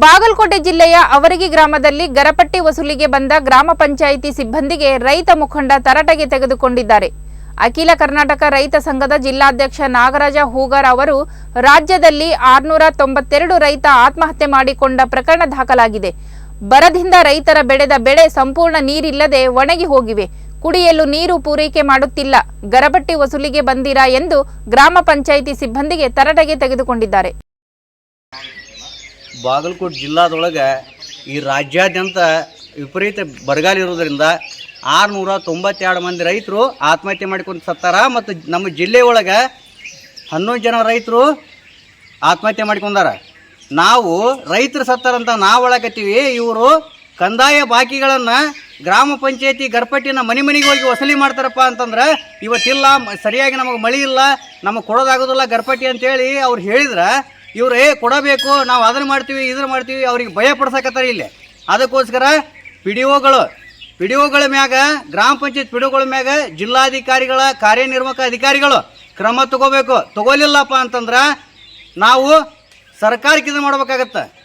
ಬಾಗಲಕೋಟೆ ಜಿಲ್ಲೆಯ ಅವರಗಿ ಗ್ರಾಮದಲ್ಲಿ ಗರಪಟ್ಟಿ ವಸೂಲಿಗೆ ಬಂದ ಗ್ರಾಮ ಪಂಚಾಯಿತಿ ಸಿಬ್ಬಂದಿಗೆ ರೈತ ಮುಖಂಡ ತರಾಟೆಗೆ ತೆಗೆದುಕೊಂಡಿದ್ದಾರೆ. ಅಖಿಲ ಕರ್ನಾಟಕ ರೈತ ಸಂಘದ ಜಿಲ್ಲಾಧ್ಯಕ್ಷ ನಾಗರಾಜ ಹೂಗಾರ್ ಅವರು, ರಾಜ್ಯದಲ್ಲಿ ಆರ್ನೂರ ತೊಂಬತ್ತೆರಡು ರೈತ ಆತ್ಮಹತ್ಯೆ ಮಾಡಿಕೊಂಡ ಪ್ರಕರಣ ದಾಖಲಾಗಿದೆ. ಬರದಿಂದ ರೈತರ ಬೆಳೆದ ಬೆಳೆ ಸಂಪೂರ್ಣ ನೀರಿಲ್ಲದೆ ಒಣಗಿ ಹೋಗಿವೆ. ಕುಡಿಯಲು ನೀರು ಪೂರೈಕೆ ಮಾಡುತ್ತಿಲ್ಲ. ಗರಬಟ್ಟಿ ವಸೂಲಿಗೆ ಬಂದಿರಾ ಎಂದು ಗ್ರಾಮ ಪಂಚಾಯಿತಿ ಸಿಬ್ಬಂದಿಗೆ ತರಟೆಗೆ ತೆಗೆದುಕೊಂಡಿದ್ದಾರೆ. ಬಾಗಲಕೋಟೆ ಜಿಲ್ಲಾದೊಳಗೆ ಈ ರಾಜ್ಯಾದ್ಯಂತ ವಿಪರೀತ ಬರಗಾಲ ಇರೋದರಿಂದ ಆರುನೂರ ತೊಂಬತ್ತೆರಡು ಮಂದಿ ರೈತರು ಆತ್ಮಹತ್ಯೆ ಮಾಡ್ಕೊಂಡು ಸತ್ತಾರ ಮತ್ತು ನಮ್ಮ ಜಿಲ್ಲೆ ಒಳಗೆ ಹನ್ನೊಂದು ಜನ ರೈತರು ಆತ್ಮಹತ್ಯೆ ಮಾಡ್ಕೊಂಡಾರ. ನಾವು ರೈತರು ಸತ್ತಾರಂತ ನಾವು ಒಳಗತ್ತೀವಿ. ಇವರು ಕಂದಾಯ ಬಾಕಿಗಳನ್ನು ಗ್ರಾಮ ಪಂಚಾಯತಿ ಗರ್ಪಟ್ಟಿನ ಮನೆ ಮನೆಗೆ ಹೋಗಿ ವಸೂಲಿ ಮಾಡ್ತಾರಪ್ಪ ಅಂತಂದ್ರೆ ಇವತ್ತಿಲ್ಲ, ಸರಿಯಾಗಿ ನಮಗೆ ಮಳೆ ಇಲ್ಲ, ನಮಗೆ ಕೊಡೋದಾಗೋದಿಲ್ಲ ಗರ್ಪಟ್ಟಿ ಅಂತೇಳಿ ಅವ್ರು ಹೇಳಿದ್ರೆ ಇವ್ರು ಕೊಡಬೇಕು, ನಾವು ಅದನ್ನ ಮಾಡ್ತೀವಿ, ಇದನ್ನ ಮಾಡ್ತೀವಿ. ಅವ್ರಿಗೆ ಭಯ ಪಡ್ಸಕತ್ತಾರ ಇಲ್ಲಿ. ಅದಕ್ಕೋಸ್ಕರ ಪಿ ಡಿ ಒಗಳು ಪಿ ಡಿ ಒಗಳ ಮ್ಯಾಗ, ಗ್ರಾಮ ಪಂಚಾಯತ್ ಪಿ ಡಿ ಒಗಳ ಮ್ಯಾಗ ಜಿಲ್ಲಾಧಿಕಾರಿಗಳ, ಕಾರ್ಯನಿರ್ವಾಹಕ ಅಧಿಕಾರಿಗಳು ಕ್ರಮ ತಗೋಬೇಕು. ತಗೋಲಿಲ್ಲಪ್ಪ ಅಂತಂದ್ರೆ ನಾವು ಸರ್ಕಾರಕ್ಕೆ ಇದು ಮಾಡ್ಬೇಕಾಗತ್ತೆ.